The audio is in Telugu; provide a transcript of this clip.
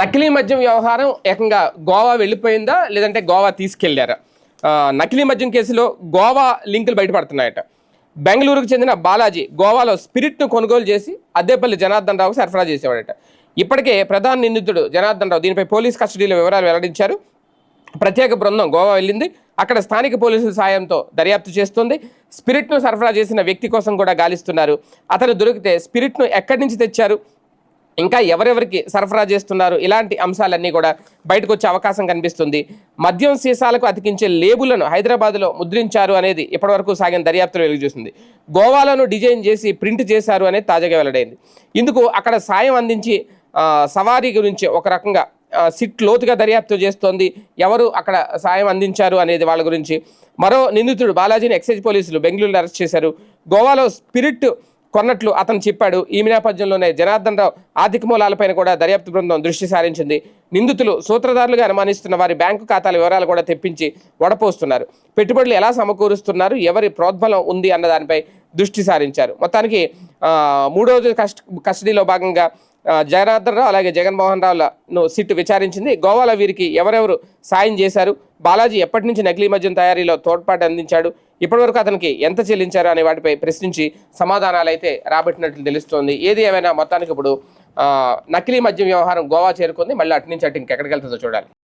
నకిలీ మద్యం వ్యవహారం ఏకంగా గోవా వెళ్ళిపోయిందా? లేదంటే గోవా తీసుకెళ్ళారా? నకిలీ మద్యం కేసులో గోవా లింకులు బయటపడుతున్నాయట. బెంగళూరుకు చెందిన బాలాజీ గోవాలో స్పిరిట్ను కొనుగోలు చేసి అద్దేపల్లి జనార్దన్ రావుకు సరఫరా చేసేవాడట. ఇప్పటికే ప్రధాన నిందితుడు జనార్దన్ రావు దీనిపై పోలీస్ కస్టడీలో వివరాలు వెల్లడించారు. ప్రత్యేక బృందం గోవా వెళ్ళింది. అక్కడ స్థానిక పోలీసుల సాయంతో దర్యాప్తు చేస్తుంది. స్పిరిట్ను సరఫరా చేసిన వ్యక్తి కోసం కూడా గాలిస్తున్నారు. అతను దొరికితే స్పిరిట్ను ఎక్కడి నుంచి తెచ్చారు? ఇంకా ఎవరెవరికి సరఫరా చేస్తున్నారు? ఇలాంటి అంశాలన్నీ కూడా బయటకు వచ్చే అవకాశం కనిపిస్తుంది. మద్యం సీసాలకు అతికించే లేబులను హైదరాబాద్లో ముద్రించారు అనేది ఇప్పటివరకు సాగిన దర్యాప్తులో వెలుగు గోవాలోను డిజైన్ చేసి ప్రింట్ చేశారు అనేది తాజాగా వెల్లడైంది. ఇందుకు అక్కడ సాయం అందించి సవారీ గురించి ఒక రకంగా సిట్ లోతుగా దర్యాప్తు చేస్తోంది. ఎవరు అక్కడ సాయం అందించారు అనేది వాళ్ళ గురించి. మరో నిందితుడు బాలాజీని ఎక్సైజ్ పోలీసులు బెంగళూరులో అరెస్ట్ చేశారు. గోవాలో స్పిరిట్ కొన్నట్లు అతను చెప్పాడు. ఈ నేపథ్యంలోనే జనార్దన్ రావు ఆర్థిక మూలాలపైన కూడా దర్యాప్తు బృందం దృష్టి సారించింది. నిందితులు సూత్రధారులుగా అనుమానిస్తున్న వారి బ్యాంకు ఖాతాల వివరాలు కూడా తెప్పించి వడపోస్తున్నారు. పెట్టుబడులు ఎలా సమకూరుస్తున్నారు? ఎవరి ప్రోద్బలం ఉంది అన్న దానిపై దృష్టి సారించారు. మొత్తానికి మూడో రోజు కస్ట్ కస్టడీలో భాగంగా ఆ, రావు అలాగే జగన్మోహన్ రావులను సిట్ విచారించింది. గోవాలో వీరికి ఎవరెవరు సాయం చేశారు? బాలాజీ ఎప్పటి నుంచి నకిలీ మద్యం తయారీలో తోడ్పాటు అందించాడు? ఇప్పటివరకు అతనికి ఎంత చెల్లించారు? అనే వాటిపై ప్రశ్నించి సమాధానాలు అయితే రాబట్టినట్లు తెలుస్తోంది. ఏది ఏమైనా మొత్తానికి ఇప్పుడు నకిలీ మద్యం వ్యవహారం గోవా చేరుకుంది. మళ్ళీ అటు నుంచి అటు ఇంకెక్కడికి వెళ్తుందో చూడాలి.